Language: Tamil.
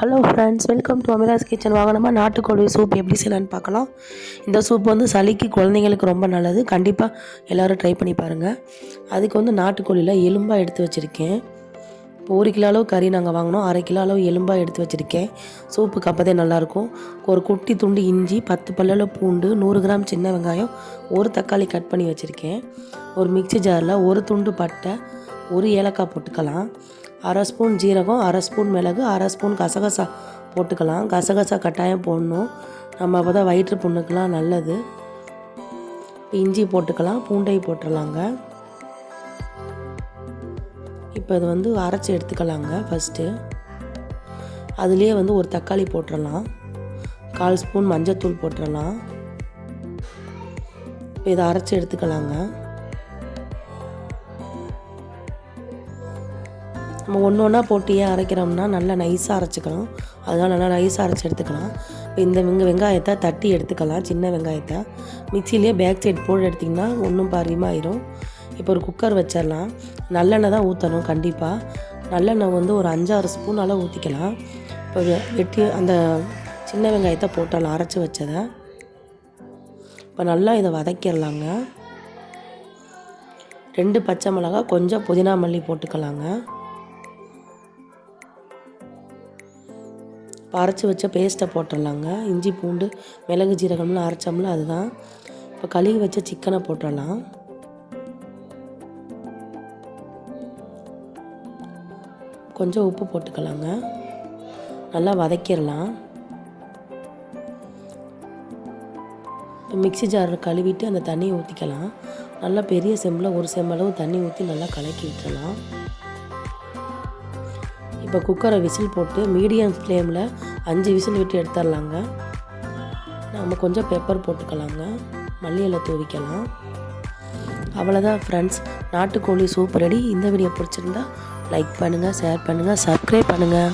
Hello friends welcome to Amiras kitchen வாங்க நம்ம நாட்டுக்கோழி சூப் எப்படி செய்யலான்னு பார்க்கலாம். இந்த சூப் வந்து சளிக்கு குழந்தைங்களுக்கு ரொம்ப நல்லது. கண்டிப்பாக எல்லோரும் ட்ரை பண்ணி பாருங்கள் அதுக்கு வந்து நாட்டுக்கோழியில் எலும்பாக எடுத்து வச்சுருக்கேன். இப்போ ஒரு கிலோ அளவு கறி நாங்கள் வாங்கினோம். அரை கிலோ அளவு எலும்பாக எடுத்து வச்சுருக்கேன். சூப்புக்கு அப்போதே நல்லாயிருக்கும் ஒரு குட்டி துண்டு இஞ்சி பத்து பல்லில் பூண்டு நூறு கிராம் சின்ன வெங்காயம் ஒரு தக்காளி கட் பண்ணி வச்சுருக்கேன். ஒரு மிக்சி ஜாரில் ஒரு துண்டு பட்டை ஒரு ஏலக்காய் போட்டுக்கலாம். அரை ஸ்பூன் ஜீரகம் அரை ஸ்பூன் மிளகு அரை ஸ்பூன் கசகசா போட்டுக்கலாம். கசகசா கட்டாயம் போடணும். நம்ம அப்போ தான் வயிற்று புண்ணுக்கெலாம் நல்லது. இஞ்சி போட்டுக்கலாம் பூண்டை போட்டுடலாங்க இப்போ இது வந்து அரைச்சி எடுத்துக்கலாங்க ஃபஸ்ட்டு அதுலேயே வந்து ஒரு தக்காளி போட்டுடலாம் கால் ஸ்பூன் மஞ்சத்தூள் போட்டுடலாம் இப்போ இதை அரைச்சி எடுத்துக்கலாங்க. நம்ம ஒன்று ஒன்றா போட்டு ஏன் அரைக்கிறோம்னா நல்லா நைஸாக அரைச்சிக்கணும் அதனால் நல்லா நைஸாக அரைச்சி எடுத்துக்கலாம். இப்போ இந்த வெங்க வெங்காயத்தை தட்டி எடுத்துக்கலாம் சின்ன வெங்காயத்தை. மிக்சிலேயே பேக் சைடு போட்டு எடுத்திங்கன்னா ஒன்றும் பாரியமாயிரும் இப்போ ஒரு குக்கர் வச்சிடலாம். நல்லெண்ணெய் தான் ஊற்றணும் கண்டிப்பாக நல்லெண்ணெய் வந்து ஒரு அஞ்சாறு ஸ்பூன் அளவு ஊற்றிக்கலாம் இப்போ வெட்டி அந்த சின்ன வெங்காயத்தை போட்டாலும் அரைச்சி வச்சதை. இப்போ நல்லா இதை வதக்கிடலாங்க. ரெண்டு பச்சை மிளகா கொஞ்சம் புதினா மல்லி போட்டுக்கலாங்க. இப்போ அரைச்சி வச்ச பேஸ்ட்டை போட்டுடலாங்க. இஞ்சி பூண்டு மிளகு ஜீரகம்லாம் அரைச்சோம்ல அதுதான். இப்போ கழுகி வச்ச சிக்கனை போட்டுடலாம். கொஞ்சம் உப்பு போட்டுக்கலாங்க. நல்லா வதக்கிடலாம். இப்போ மிக்சி ஜார் கழுவிட்டு அந்த தண்ணியை ஊற்றிக்கலாம் நல்லா பெரிய செம்பில் ஒரு செம்பளவு தண்ணி ஊற்றி நல்லா கலக்கி விட்டுறலாம் இப்போ குக்கரை விசில் போட்டு மீடியம் ஃப்ளேமில் அஞ்சு விசில் விட்டு எடுத்துடலாங்க. நம்ம கொஞ்சம் பெப்பர் போட்டுக்கலாங்க. மல்லியில் தூவிக்கலாம். அவ்வளோதான் ஃப்ரெண்ட்ஸ் நாட்டுக்கோழி சூப் ரெடி இந்த வீடியோ பிடிச்சிருந்தா லைக் பண்ணுங்கள் ஷேர் பண்ணுங்கள் சப்ஸ்கிரைப் பண்ணுங்கள்